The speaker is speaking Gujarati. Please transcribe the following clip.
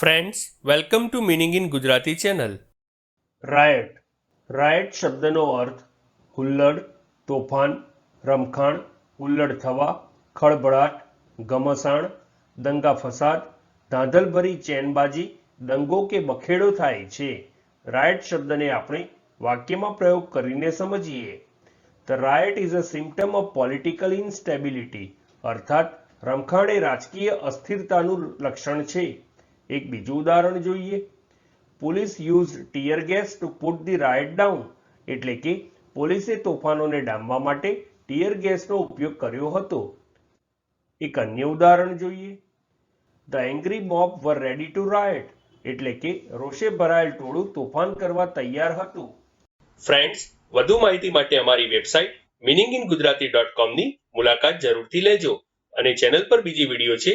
Friends welcome to meaning in Gujarati channel riot riot શબ્દનો અર્થ હુલ્લડ તોફાન, રમખાણ હુલ્લડ થવા, ખળભળાટ ઘમસાણ દંગા ફસાદ, ધાંધલભરી ચેનબાજી, દંગો કે બખેડો થાય છે. રાયટ શબ્દને આપણે વાક્યમાં પ્રયોગ કરીને સમજીએ. The riot is a symptom of political instability અર્થાત રમખાણ એ રાજકીય અસ્થિરતાનું લક્ષણ છે. એક બીજું ઉદાહરણ જોઈએ. Police use tear gas to put the riot down એટલે કે પોલીસે તોફાનોને ડામવા માટે ટીયર ગેસનો ઉપયોગ કર્યો હતો. એક અન્ય ઉદાહરણ જોઈએ. The angry mob were ready to riot એટલે કે રોષે ભરાયેલ ટોળું તોફાન કરવા તૈયાર હતું. ફ્રેન્ડ્સ, વધુ માહિતી માટે અમારી website meaning in Gujarati dot કોમની મુલાકાત જરૂરથી લેજો અને ચેનલ પર બીજી વીડિયો છે